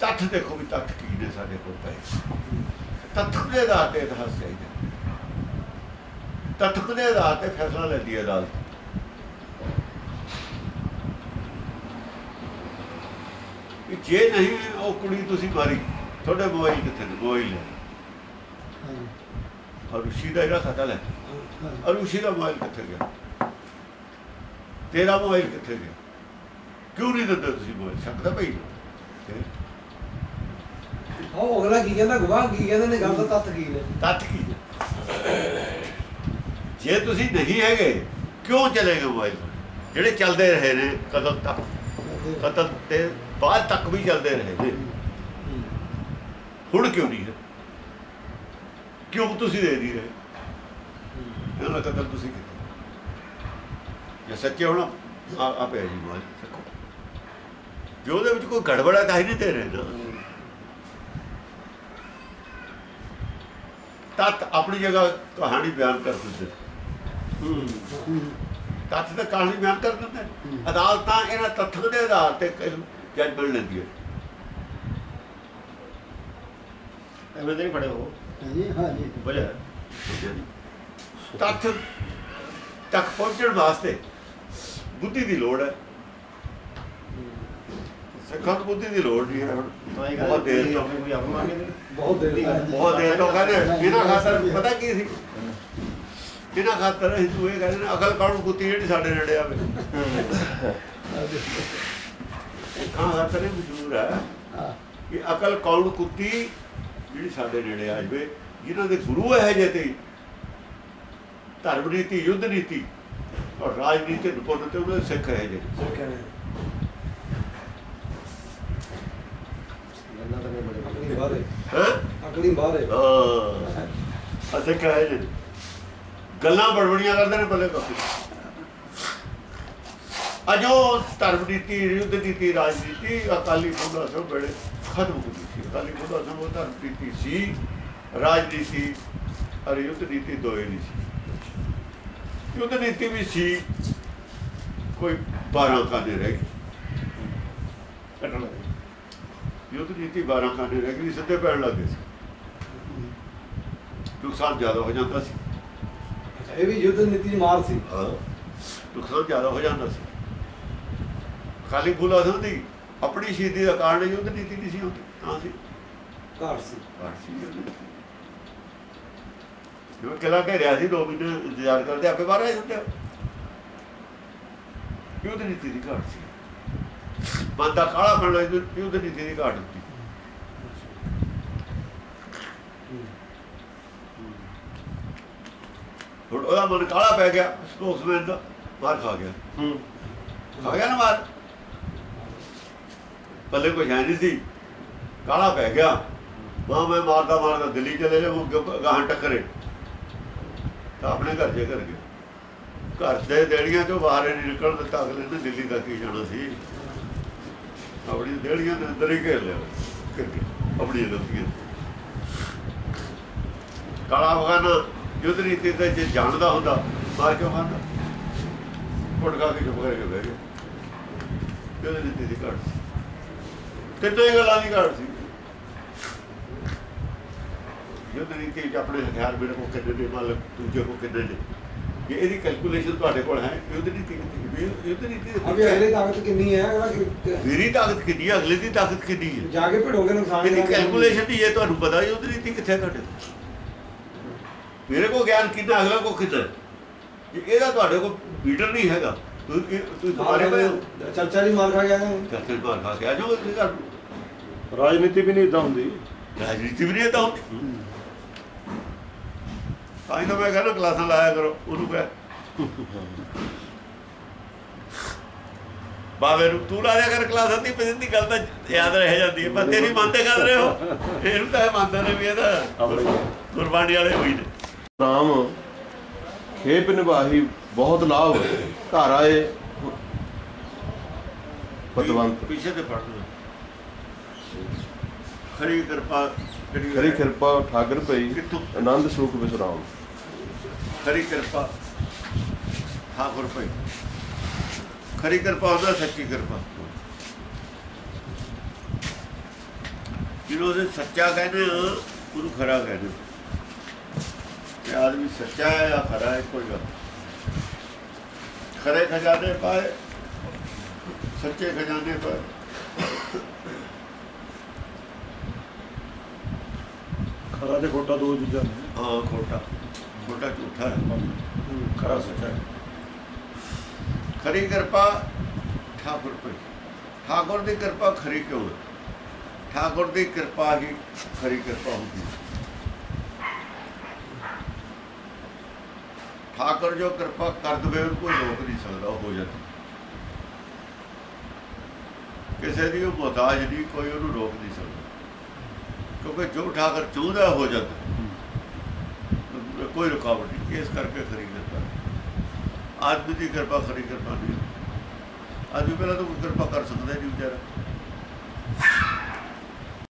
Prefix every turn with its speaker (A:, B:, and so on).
A: ਤੱਥ ਦੇਖੋ ਵੀ ਤੱਥ ਕੀ ਨੇ ਸਾਡੇ ਕੋਲ ਪਏ ਤੱਥ ਦੇ ਆਧਾਰ ਤੇ ਇਤਿਹਾਸ ਚਾਹੀਦਾ ਤੱਥ ਦੇ ਆਧਾਰ ਤੇ ਫੈਸਲਾ ਲੈਂਦੀ ਹੈ ਅਦਾਲਤ ਜੇ ਨਹੀਂ ਉਹ ਕੁੜੀ ਤੁਸੀਂ ਮਾਰੀ ਤੁਹਾਡੇ ਮੋਬਾਈਲ ਕਿੱਥੇ ਨੇ ਮੋਬਾਈਲ ਹੈ ਅਰੁਸ਼ੀ ਦਾ ਇਹਦਾ ਖਾਤਾ ਲੈ
B: ਹਾਂਜੀ
A: ਅਰੁਸ਼ੀ ਦਾ ਮੋਬਾਈਲ ਕਿੱਥੇ ਗਿਆ ਤੇਰਾ ਮੋਬਾਈਲ ਕਿੱਥੇ ਗਿਆ ਕਿਉਂ ਨਹੀਂ ਦਿੰਦੇ ਤੁਸੀਂ ਮੋਬਾਈਲ ਸਕਦਾ ਭਈ
B: ਉਹ ਅਗਲਾ ਕੀ ਕਹਿੰਦਾ ਗਵਾਹ ਕੀ ਕਹਿੰਦੇ ਨੇ ਗੱਲ ਦਾ ਤੱਤ ਕੀ ਨੇ
A: ਤੱਥ ਕੀ ਜੇ ਤੁਸੀਂ ਨਹੀਂ ਹੈਗੇ, ਕਿਉਂ ਚਲੇਗੇ ਮੋਬਾਈਲ ਜਿਹੜੇ ਚੱਲਦੇ ਰਹੇ ਨੇ, ਕਦੋਂ ਤੱਕ? ਕਤਲ ਤੇ ਬਾਅਦ ਤੱਕ ਵੀ ਚੱਲਦੇ ਰਹੇ ਨੇ। ਹੁਣ ਕਿਉਂ ਨਹੀਂ ਹੈ? ਕਿਉਂ ਤੁਸੀਂ ਦੇ ਨਹੀਂ ਰਹੇ? ਇਹਨਾਂ ਕਤਲ ਤੁਸੀਂ ਕੀਤਾ ਜੇ ਸੱਚੇ ਹੋਣਾ ਆਪੇ ਜੀ, ਮੋਬਾਈਲ ਜੋ ਉਹਦੇ ਵਿੱਚ ਕੋਈ ਗੜਬੜ ਹੈ ਤਾਂ ਹੀ ਨਹੀਂ ਦੇ ਰਹੇ ਨਾ। ਤਤ ਆਪਣੀ ਜਗ੍ਹਾ ਕਹਾਣੀ ਬਿਆਨ ਕਰ ਦਿੰਦੇ। ਤੱਥ ਤੇ ਕਹਾਣੀ ਬਿਆਨ ਕਰ ਦਿੰਦੇ। ਨੇ। ਅਦਾਲਤਾਂ ਇਹਨਾਂ ਤੱਥਾਂ ਦੇ ਆਧਾਰ ਤੇ ਜੱਜਮੈਂਟ ਲੈਂਦੀ ਹੈ।
C: ਐਵੇਂ ਤਾਂ ਨਹੀਂ ਫੜੇ ਹੋ
B: ਹਾਂਜੀ ਹਾਂਜੀ।
C: ਵਜ੍ਹਾ
A: ਤੱਥ ਤੱਕ ਪਹੁੰਚਣ ਵਾਸਤੇ ਬੁੱਧੀ ਦੀ ਲੋੜ ਹੈ। ਸਿੱਖਾਂ ਨੂੰ ਬੁੱਧੀ ਦੀ ਲੋੜ ਨਹੀਂ ਹੈ ਹੁਣ।
C: ਤਾਂ
A: ਬਹੁਤ ਦੇਰ ਤੋਂ।
C: ਆਪਣੇ ਕੋਈ ਆਪ ਮੰਗੇ ਨਹੀਂ
B: ਬਹੁਤ ਦੇਰ
A: ਬਹੁਤ ਦੇਰ ਤੋਂ ਕਹਿੰਦੇ ਇਹਨਾਂ ਖਾਤਰ ਪਤਾ ਕੀ ਸੀ? ਇਹਨਾਂ ਖਾਤਰ ਹਿੰਦੂ ਇਹ ਕਹਿੰਦੇ ਨੇ ਅਕਲ ਕੌਣ ਕੁੱਤੀ ਜਿਹੜੀ ਸਾਡੇ ਨੇੜੇ ਆਵੇ? ਸਿੱਖਾਂ ਖਾਤਰ ਇਹ ਮਸ਼ਹੂਰ ਹੈ
B: ਹਾਂ।
A: ਕਿ ਅਕਲ ਕੌਣ ਕੁੱਤੀ ਜਿਹੜੀ ਸਾਡੇ ਨੇੜੇ ਆ ਜਵੇ। ਜਿਨ੍ਹਾਂ ਦੇ ਗੁਰੂ ਹੈ ਜੇ ਤੇ ਧਰਮ ਨੀਤੀ ਯੁੱਧ ਨੀਤੀ ਔਰ ਰਾਜਨੀਤੀ ਨਿਪੁੰਨ ਤੇ ਉਹਨਾਂ ਦੇ ਸਿੱਖ ਹੈ ਜੇ
C: ਗੱਲਾਂ ਤਾਂ ਨਹੀਂ ਬੜੇ
B: ਅਕਲੀ ਬਾਹਰ ਹੈ?
A: ਹੈ
B: ਅਕਲੀ ਬਾਹਰ ਹੈ।
A: ਹਾਂ ਸਿੱਖ ਹੈ ਜੇ। ਗੱਲਾਂ ਬੜਬੜੀਆਂ ਕਰਦੇ ਨੇ ਬੱਲੇ ਕਾਫੀ ਅਜੋ ਧਰਮ ਨੀਤੀ ਯੁੱਧ ਨੀਤੀ ਰਾਜਨੀਤੀ ਅਕਾਲੀ ਫੁੱਲਾ ਸਭ ਬੜੇ ਖਤਮ ਹੋ ਗਈ ਸੀ। ਅਕਾਲੀ ਫੁੱਲਾ ਉਹ ਧਰਮ ਨੀਤੀ ਸੀ। ਰਾਜਨੀਤੀ ਔਰ ਯੁੱਧ ਨੀਤੀ ਦੋਏ ਨਹੀਂ ਸੀ। ਯੁੱਧ ਨੀਤੀ ਵੀ ਸੀ। ਕੋਈ 12 ਕਾਨੇ ਰਹਿ ਲੱਗੇ ਯੁੱਧ ਨੀਤੀ 12 ਕਾਨੇ ਰਹਿ ਗਈ ਸਿੱਧੇ ਪੈਣ ਲੱਗੇ ਸੀ। ਨੁਕਸਾਨ ਜ਼ਿਆਦਾ ਹੋ ਜਾਂਦਾ ਸੀ।
B: ਇਹ ਵੀ ਯੁੱਧ ਨੀਤੀ ਦੀ ਮਾਰ ਸੀ।
A: ਹਾਂ ਨੁਕਸਾਨ ਜ਼ਿਆਦਾ ਹੋ ਜਾਂਦਾ ਸੀ। ਖਾਲੀ ਫੁੱਲਾ ਸਿੰਘ ਦੀ ਆਪਣੀ ਸ਼ਹੀਦੀ ਦਾ ਕਾਰਨ ਯੁੱਧ ਨੀਤੀ ਨਹੀਂ ਸੀ ਹੁੰਦੀ ਤਾਂ ਸੀ।
B: ਘਾਟ ਸੀ
A: ਘਾਟ ਸੀ। ਜਿਵੇਂ ਕਿਲਾ ਘੇਰਿਆ ਸੀ ਦੋ ਮਹੀਨੇ ਇੰਤਜ਼ਾਰ ਕਰਦੇ ਆਪੇ ਬਾਹਰ ਆਏ ਹੁੰਦੇ। ਯੁੱਧ ਨੀਤੀ ਦੀ ਘਾਟ ਸੀ। ਬੰਦਾ ਕਾਲਾ ਪੈਣਾ ਯੁੱਧ ਨੀਤੀ ਦੀ ਘਾਟ ਹੁੰਦੀ ਹੁਣ ਉਹਦਾ ਮਨ ਕਾਲਾ ਪੈ ਗਿਆ ਸਪੋਕਸਮੈਨ ਦਾ ਮਾਰ ਖਾ ਗਿਆ।
C: ਹੂੰ।
A: ਖਾ ਗਿਆ ਨਾ ਮਾਰ ਪੱਲੇ ਕੋਈ ਹੈ ਨਹੀਂ ਸੀ। ਕਾਲਾ ਪੈ ਗਿਆ। ਮਾਂ ਮੈਂ ਮਾਰਦਾ ਮਾਰਦਾ ਦਿੱਲੀ ਚਲੇ ਜਾ ਉਹ ਗਾਹਾਂ ਟੱਕਰੇ। ਤਾਂ ਆਪਣੇ ਘਰ ਜੇ ਕਰ ਗਿਆ ਘਰ ਦੇ ਦੇੜੀਆਂ ਚੋਂ ਬਾਹਰ ਨਹੀਂ ਨਿਕਲ ਦਿੱਤਾ ਅਗਲੇ ਨੇ ਦਿੱਲੀ ਤੱਕ ਹੀ ਜਾਣਾ ਸੀ। ਆਪਣੀ ਦੇੜੀਆਂ ਦੇ ਅੰਦਰ ਹੀ ਘੇਰ ਲਿਆ। ਆਪਣੀ ਗਲਤੀਆਂ ਕਾਲਾ ਬਗਾਨਾ ਯੁੱਧ ਨੀਤੀ ਤੇ ਜੇ ਜਾਣਦਾ ਹੁੰਦਾ ਮਾਰ ਕਿਉਂ ਖਾਂਦਾ ਘੁੱਟ ਕੇ ਚੁੱਪ ਕਰਕੇ ਬਹਿ ਗਿਆ। ਯੁੱਧ ਨੀਤੀ ਦੀ ਘਾਟ ਸੀ। ਗੱਲਾਂ ਦੀ ਘਾਟ ਸੀ। ਯੁੱਧ ਨੀਤੀ ਚ ਆਪਣੇ ਹਥਿਆਰ ਮੇਰੇ ਕੋਲ ਕਿੰਨੇ ਨੇ ਮਤਲਬ ਦੂਜੇ ਕੋਲ ਕਿੰਨੇ ਨੇ ਜੇ ਇਹਦੀ ਕੈਲਕੂਲੇਸ਼ਨ ਤੁਹਾਡੇ ਕੋਲ ਹੈ ਯੁੱਧ ਨੀਤੀ ਕਿੰਨੀ ਹੈ? ਯੁੱਧ ਨੀਤੀ ਦੇ
B: ਅਬੇ ਅਗਲੇ ਤਾਕਤ ਕਿੰਨੀ ਹੈ ਅਗਲਾ ਕਿ-
A: ਮੇਰੀ ਤਾਕਤ ਕਿੰਨੀ ਹੈ ਅਗਲੇ ਦੀ ਤਾਕਤ ਕਿੰਨੀ ਹੈ
B: ਜਾ ਕੇ ਭਿੜੋਗੇ ਨੁਕਸਾਨ
A: ਇਹਦੀ। ਕੈਲਕੂਲੇਸ਼ਨ ਨਹੀਂ ਹੈ ਤੁਹਾਨੂੰ ਪਤਾ ਯੁੱਧ ਨੀਤੀ ਕਿੱਥੇ ਹੈ ਤੁਹਾਡੇ ਕੋਲ ਮੇਰੇ ਕੋਲ ਗਿਆਨ ਕਿੰਨਾ ਅਗਲਾ ਕੋ ਹੈ? ਜੇ ਇਹਦਾ ਤੁਹਾਡੇ ਕੋਲ ਮੀਟਰ ਨਹੀਂ ਹੈਗਾ ਤੁਸੀਂ ਤੁਹਾਡੇ ਕੋਲ
B: ਚਰਚਾ ਦੀ ਮਾਰ ਖਾ ਗਿਆ ਹੈ।
A: ਚੱਕਰ ਮਾਰ ਖਾ ਕੇ ਆ ਜਾਓ ਇਹ ਕਰ
C: ਰਾਜਨੀਤੀ ਵੀ ਨਹੀਂ ਇਦਾਂ ਹੁੰਦੀ
A: ਰਾਜਨੀਤੀ ਵੀ ਨਹੀਂ ਤਾਂ ਹੁੰਦੀ ਤਾਂ ਹੀ ਤਾਂ ਮੈਂ ਕਹਿੰਦਾ ਕਲਾਸਾਂ ਲਾਇਆ ਕਰੋ ਉਹਨੂੰ ਕਹਿ ਬਾਵੇ ਨੂੰ ਤੂੰ ਲਾ ਦਿਆ ਕਰ ਕਲਾਸਾਂ ਦੀ ਪਿੰਡ ਦੀ ਗੱਲ ਤਾਂ ਯਾਦ ਰਹਿ ਜਾਂਦੀ ਹੈ ਪਰ ਤੇਰੀ ਮੰਨਦੇ ਕਰ ਰਹੇ ਹੋ। ਇਹਨੂੰ ਤਾਂ ਇਹ ਮੰਨਦੇ ਨੇ ਵੀ ਇਹਦਾ ਕੁਰਬਾਨੀ ਵਾਲੇ ਹੋਈ ਨੇ।
C: ਨਾਮ ਖੇਪ ਨਿਭਾਹੀ ਬਹੁਤ ਲਾਭ ਘਰ ਆਏ। ਪਤਵੰਤ।
A: ਪਿੱਛੇ ਤੇ ਪੜ ਲਓ। ਖਰੀ ਕਿਰਪਾ ਹੈ,
C: ਕਿਰਪਾ ਠਾਗਰ ਪਈ? ਆਨੰਦ ਸੁਖ ਵਿਸਰਾਮ
A: ਖਰੀ ਕਿਰਪਾ। ਠਾਕੁਰ ਭਾਈ। ਖਰੀ ਕਿਰਪਾ ਹੁੰਦਾ ਸੱਚੀ ਕਿਰਪਾ। ਜਿਹਨੂੰ ਅਸੀਂ ਸੱਚਾ ਕਹਿੰਦੇ ਉਹਨੂੰ ਖਰਾ ਕਹਿੰਦੇ ਇਹ ਆਦਮੀ ਸੱਚਾ ਹੈ ਜਾਂ ਖਰਾ ਹੈ ਕੋਈ ਗੱਲ ਖਰੇ ਖਜ਼ਾਨੇ ਪਾਏ ਸੱਚੇ ਖਜ਼ਾਨੇ ਪਾਏ।
D: ਖਰਾ ਤੇ ਖੋਟਾ ਦੋ ਚੀਜ਼ਾਂ ਨੇ।
A: ਹਾਂ ਖੋਟਾ। ਖੋਟਾ ਝੂਠਾ ਹੈ। ਖਰਾ ਸੱਚਾ ਹੈ। ਖਰੀ ਕਿਰਪਾ ਠਾਕੁਰ ਪਰ ਠਾਕੁਰ ਦੀ ਕਿਰਪਾ ਖਰੀ ਕਿਉਂ ਹੈ? ਠਾਕੁਰ ਦੀ ਕਿਰਪਾ ਹੀ ਖਰੀ ਕਿਰਪਾ ਹੁੰਦੀ ਹੈ। ਠਾਕੁਰ ਜੋ ਕਿਰਪਾ ਕਰ ਦਵੇ ਉਹਨੂੰ ਕੋਈ ਰੋਕ ਨਹੀਂ ਸਕਦਾ ਉਹ ਹੋ ਜਾਂਦਾ ਕਿਸੇ ਦੀ ਉਹ ਮੁਹਤਾਜ ਨਹੀਂ ਕੋਈ ਉਹਨੂੰ ਰੋਕ ਨਹੀਂ ਸਕਦਾ। ਕਿਉਂਕਿ ਜੋ ਠਾਕੁਰ ਚਾਹੁੰਦਾ ਹੋ ਜਾਂਦਾ। ਕੋਈ ਰੁਕਾਵਟ ਨਹੀਂ। ਇਸ ਕਰਕੇ ਖਰੀ ਕਿਰਪਾ ਆਦਮੀ ਦੀ ਕਿਰਪਾ, ਖਰੀ ਕਿਰਪਾ ਨਹੀਂ। ਆਦਮੀ ਪਹਿਲਾਂ ਤਾਂ ਕੋਈ ਕਿਰਪਾ ਕਰ ਸਕਦਾ ਨਹੀਂ ਵਿਚਾਰਾ।